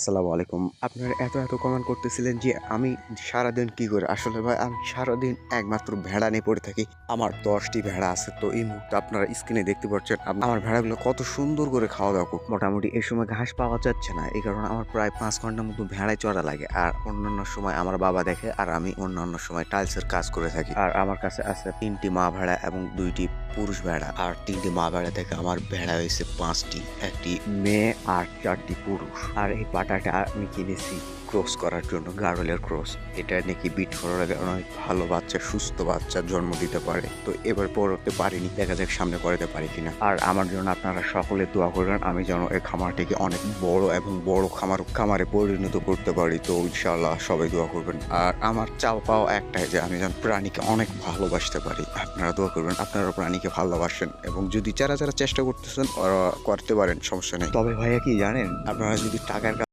আসসালামু আলাইকুম। আপনারা এত এত কমেন্ট করতেছিলেন যে আমি সারাদিন কি করি? আসলে ভাই, আমি সারাদিন একমাত্র ভেড়া নিয়ে পড়ে থাকি। আমার দশটি ভেড়া আছে, তো এই মুহূর্তে আপনারা স্ক্রিনে দেখতে পাচ্ছেন আমার ভেড়াগুলো কত সুন্দর করে খাওয়া দাওয়া করে। মোটামুটি এই সময় ঘাস পাওয়া যাচ্ছে না, এই কারণে আমার প্রায় পাঁচ ঘণ্টার মতো ভেড়ায় চড়া লাগে। আর অন্যান্য সময় আমার বাবা দেখে, আর আমি অন্যান্য সময় টাইলসের কাজ করে থাকি। আর আমার কাছে আছে তিনটি মা ভেড়া এবং দুইটি পুরুষ ভেড়া আর তিনটি মা ভেড়া থেকে আমার ভেড়া হয়েছে পাঁচটি, একটি মেয়ে আর চারটি পুরুষ। আর এই পাটাটা আমি কিনেছি। ক্রস করার জন্য গার্ডেলের ক্রস। এটা নাকি বিট করার আগে অনেক ভালো বাচ্চা, সুস্থ বাচ্চার জন্ম দিতে পারে। তো এবার পড়তে পারিনি দেখা যাক সামনে করাতে পারি কিনা। আর আমার জন্য আপনারা সকলে দোয়া করবেন, আমি যেন এই খামারটিকে অনেক বড় এবং বড় খামার, খামারে পরিণত করতে পারি। তো ইনশাআল্লাহ সবাই দোয়া করবেন। আর আমার চাও পাও একটাই যে, আমি যেন প্রাণীকে অনেক ভালোবাসতে পারি। আপনারা দোয়া করবেন, আপনারা প্রাণীকে ভালোবাসেন এবং যদি যারা যারা চেষ্টা করতেছেন করতে পারেন, সমস্যা নেই। তবে ভাইয়া কি জানেন, আপনারা যদি টাকার